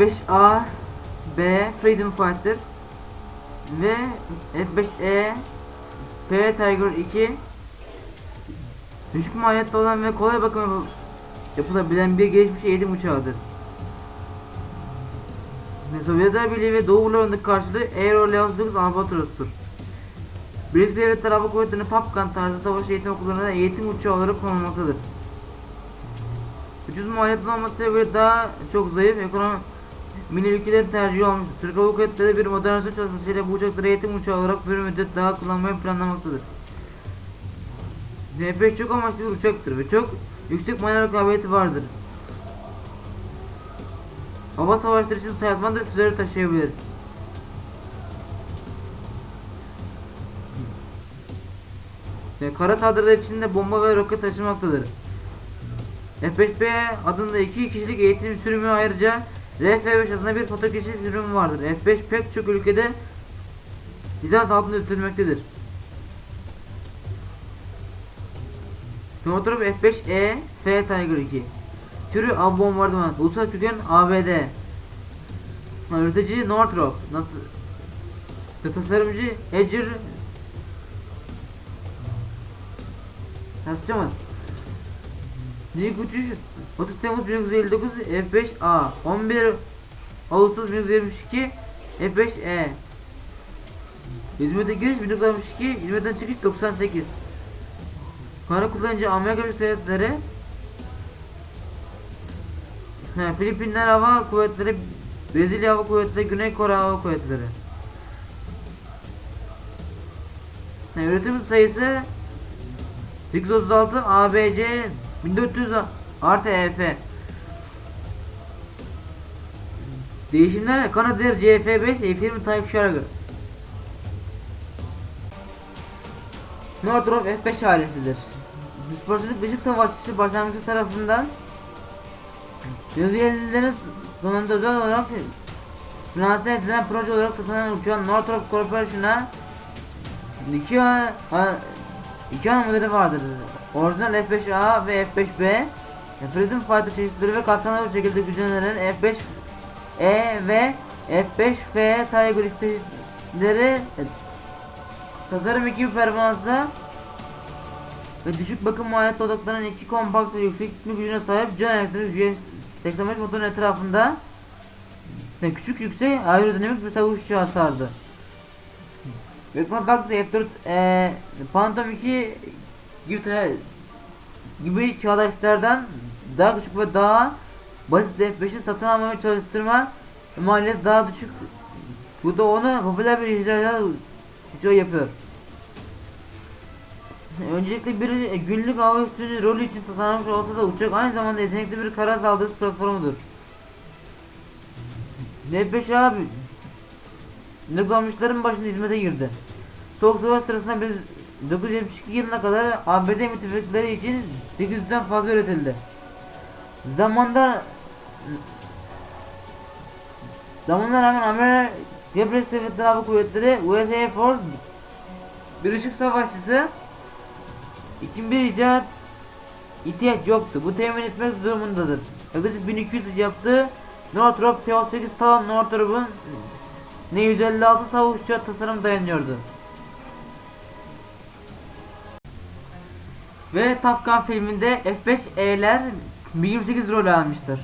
F5A B Freedom Fighter ve F5E F Tiger 2 düşük maliyetli olan ve kolay bakım yapı- yapılabilen bir gelişmiş eğitim uçağıdır. Sovyetler Birliği ve Doğu bloğundaki karşılığı Aero Leos Albatros'tur. Birleşik Devletler Hava Kuvvetleri'nin Top Gun tarzı savaş eğitim okullarına eğitim uçağı olarak kullanılmaktadır. Ucuz maliyetli olması sebebiyle daha çok zayıf ekonomi mini ülkelerin tercihi olmuştur. Türk Hava Kuvvetleri bir modernizasyon çalışmasıyla bu uçakları eğitim uçağı olarak bir müddet daha kullanmayı planlamaktadır. F5 çok amaçlı bir uçaktır ve çok yüksek manevra kabiliyeti vardır. Hava savaşları için sayılmadır füzeleri taşıyabilir. Ve kara saldırılar için de bomba ve roket taşımaktadır. F5B adında iki kişilik eğitim sürümü ayrıca RF5 adında bir foto sürümü vardır. F5 pek çok ülkede lisans altında üretilmektedir. Northrop F5E F Tiger 2 Türü av bombardıman Ulusal köken ABD Üretici Northrop Nasıl Tasarımcı Edger Yazacağım İlk uçuş 30 Temmuz 1959 F5A 11 Ağustos 1972 F5E Hizmete giriş 1962 Hizmetten çıkış 98 Kara kullanıcı Amerika Birleşik Devletleri Filipinler Hava Kuvvetleri Brezilya Hava Kuvvetleri Güney Kore Hava Kuvvetleri. Üretim sayısı 836 ABC 1400 artı EF Değişimler Canadair CF5 F20 Type Charger Northrop F5 ailesidir. Dispersonik ışık savaşçısı başlangıcı tarafından Yüzyılların sonunda özel olarak finanse edilen proje olarak tasarlanan uçağın Northrop Corporation'a iki, iki ana modeli vardır. Orijinal F5A ve F5B Freedom Fighter çeşitleri ve kapsamlı bir şekilde güçlenen F5E ve F5F Tiger çeşitleri e, tasarım ekibi performansı ve düşük bakım maliyeti odaklanan iki kompakt ve yüksek gitme gücüne sahip General Electric US85 motorun etrafında işte küçük yüksek aerodinamik bir savaş uçağı sardı. Beklan Taxi F4 e, Phantom 2 gibi, gibi çağdaşlardan daha küçük ve daha basit F5'i satın almaya çalıştırma maliyeti daha düşük. Bu da onu popüler bir uçağı yapıyor. Öncelikle bir günlük hava üstünlüğü rolü için tasarlanmış olsa da uçak aynı zamanda yetenekli bir kara saldırısı platformudur. F5 abi Nükleamışların başında hizmete girdi. Soğuk savaş sırasında biz 1972 yılına kadar ABD müttefikleri için 800'den fazla üretildi. Zamanda Zamanla rağmen Amerika Birleşik Devletleri Hava Kuvvetleri US Air Force bir ışık savaşçısı için bir icat ihtiyaç yoktu. Bu temin etmek durumundadır. Yaklaşık 1200 yaptığı Northrop T-18 Talon Northrop'un N-156 savaş uçağı tasarım dayanıyordu. Ve Top Gun filminde F5E'ler 28 rol almıştır.